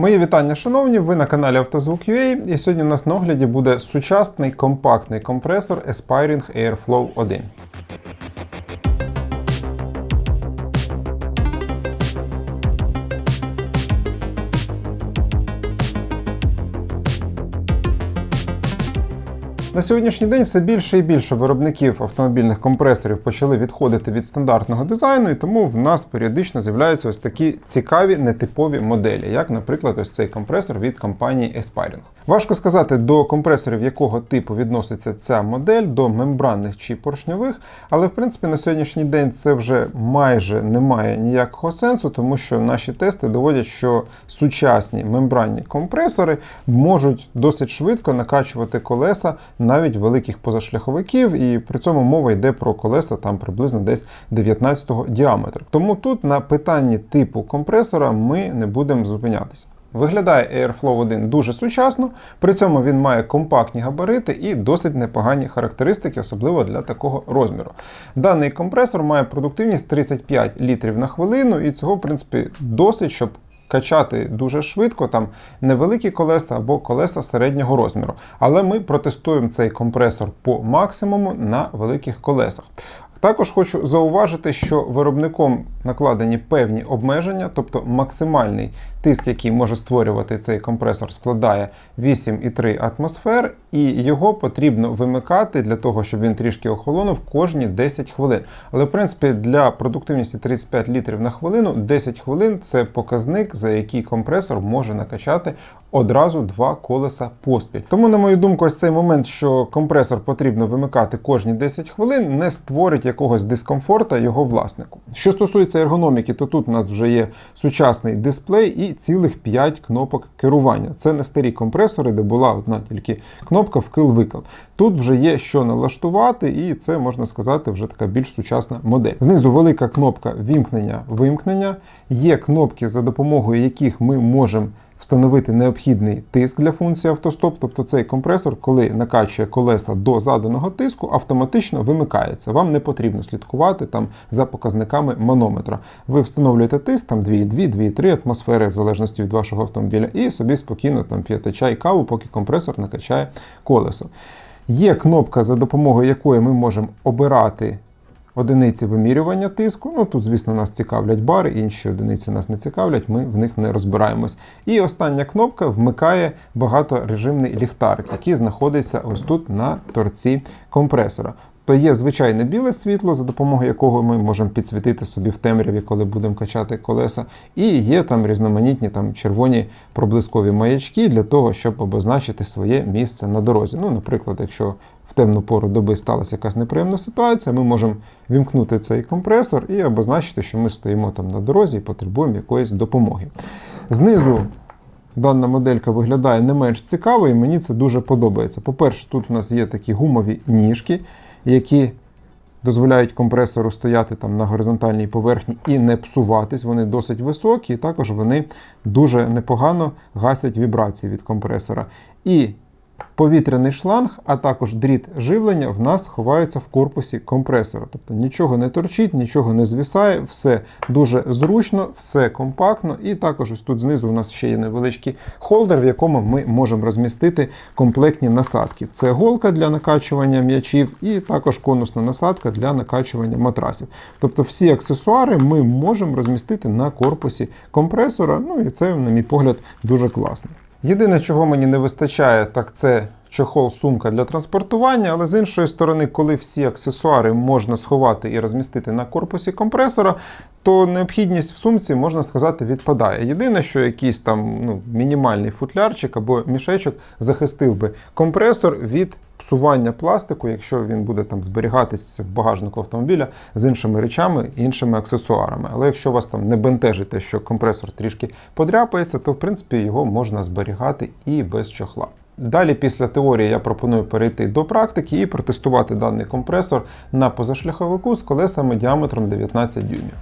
Мої вітання, шановні! Ви на каналі AutoZvuk.ua і сьогодні у нас на огляді буде сучасний компактний компресор Aspiring Airflow 1. На сьогоднішній день все більше і більше виробників автомобільних компресорів почали відходити від стандартного дизайну, і тому в нас періодично з'являються ось такі цікаві нетипові моделі, як, наприклад, ось цей компресор від компанії Aspiring. Важко сказати, до компресорів якого типу відноситься ця модель, до мембранних чи поршньових, але в принципі на сьогоднішній день це вже майже не має ніякого сенсу, тому що наші тести доводять, що сучасні мембранні компресори можуть досить швидко накачувати колеса навіть великих позашляховиків, і при цьому мова йде про колеса там приблизно десь 19-го діаметру. Тому тут на питанні типу компресора ми не будемо зупинятися. Виглядає Airflow 1 дуже сучасно, при цьому він має компактні габарити і досить непогані характеристики, особливо для такого розміру. Даний компресор має продуктивність 35 літрів на хвилину, і цього, в принципі, досить, щоб качати дуже швидко, там невеликі колеса або колеса середнього розміру. Але ми протестуємо цей компресор по максимуму на великих колесах. Також хочу зауважити, що виробником накладені певні обмеження, тобто максимальний тиск, який може створювати цей компресор, складає 8,3 атмосфер, і його потрібно вимикати для того, щоб він трішки охолонув кожні 10 хвилин. Але в принципі для продуктивності 35 літрів на хвилину 10 хвилин це показник, за який компресор може накачати одразу два колеса поспіль. Тому, на мою думку, ось цей момент, що компресор потрібно вимикати кожні 10 хвилин, не створить якогось дискомфорта його власнику. Що стосується ергономіки, то тут у нас вже є сучасний дисплей і цілих 5 кнопок керування. Це не старі компресори, де була одна тільки кнопка вкил-викил. Тут вже є що налаштувати, і це можна сказати вже така більш сучасна модель. Знизу велика кнопка вімкнення-вимкнення. Є кнопки, за допомогою яких ми можемо встановити необхідний тиск для функції автостоп, тобто цей компресор, коли накачує колеса до заданого тиску, автоматично вимикається. Вам не потрібно слідкувати там за показниками манометра. Ви встановлюєте тиск там 2,2, 2,3 атмосфери, в залежності від вашого автомобіля, і собі спокійно там п'єте чай, каву, поки компресор накачає колесо. Є кнопка, за допомогою якої ми можемо обирати одиниці вимірювання тиску. Ну тут, звісно, нас цікавлять бари, інші одиниці нас не цікавлять, ми в них не розбираємось. І остання кнопка вмикає багаторежимний ліхтарик, який знаходиться ось тут на торці компресора. То є звичайне біле світло, за допомогою якого ми можемо підсвітити собі в темряві, коли будемо качати колеса. І є там різноманітні там червоні проблискові маячки для того, щоб обозначити своє місце на дорозі. Ну, Наприклад, якщо в темну пору доби сталася якась неприємна ситуація, ми можемо вімкнути цей компресор і обозначити, що ми стоїмо там на дорозі і потребуємо якоїсь допомоги. Знизу. Дана моделька виглядає не менш цікаво, і мені це дуже подобається. По-перше, тут у нас є такі гумові ніжки, які дозволяють компресору стояти там на горизонтальній поверхні і не псуватись. Вони досить високі, і також вони дуже непогано гасять вібрації від компресора. І повітряний шланг, а також дріт живлення в нас ховаються в корпусі компресора. Тобто нічого не торчить, нічого не звісає, все дуже зручно, все компактно. І також ось тут знизу у нас ще є невеличкий холдер, в якому ми можемо розмістити комплектні насадки. Це голка для накачування м'ячів, і також конусна насадка для накачування матрасів. Тобто всі аксесуари ми можемо розмістити на корпусі компресора. Ну і це, на мій погляд, дуже класно. Єдине, чого мені не вистачає, так це чохол сумка для транспортування, але з іншої сторони, коли всі аксесуари можна сховати і розмістити на корпусі компресора, то необхідність в сумці, можна сказати, відпадає. Єдине, що якийсь там ну, мінімальний футлярчик або мішечок захистив би компресор від псування пластику, якщо він буде там зберігатися в багажнику автомобіля з іншими речами, іншими аксесуарами. Але якщо вас там не бентежить те, що компресор трішки подряпається, то в принципі його можна зберігати і без чохла. Далі, після теорії, я пропоную перейти до практики і протестувати даний компресор на позашляховику з колесами діаметром 19 дюймів.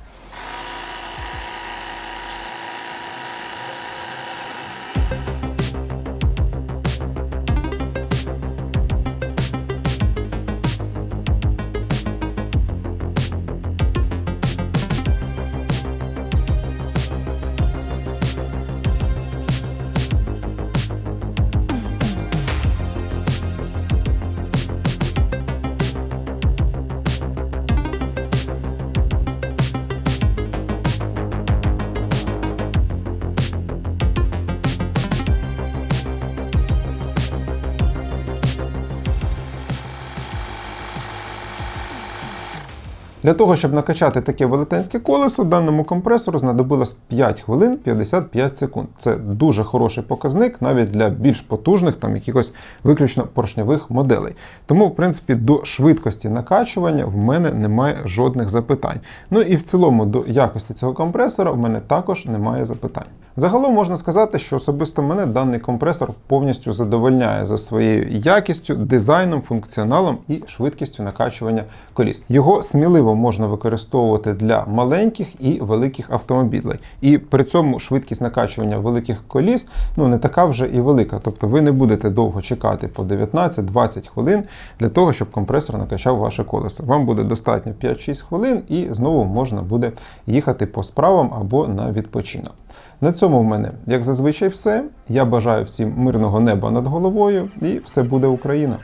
Для того, щоб накачати таке велетенське колесо, даному компресору знадобилось 5 хвилин 55 секунд. Це дуже хороший показник навіть для більш потужних, там якихось виключно поршньових моделей. Тому, в принципі, до швидкості накачування в мене немає жодних запитань. Ну і в цілому до якості цього компресора в мене також немає запитань. Загалом можна сказати, що особисто мене даний компресор повністю задовольняє за своєю якістю, дизайном, функціоналом і швидкістю накачування коліс. Його сміливо можна використовувати для маленьких і великих автомобілей. І при цьому швидкість накачування великих коліс ну не така вже і велика. Тобто ви не будете довго чекати по 19-20 хвилин для того, щоб компресор накачав ваше колесо. Вам буде достатньо 5-6 хвилин, і знову можна буде їхати по справам або на відпочинок. На цьому в мене, як зазвичай, все. Я бажаю всім мирного неба над головою, і все буде Україна.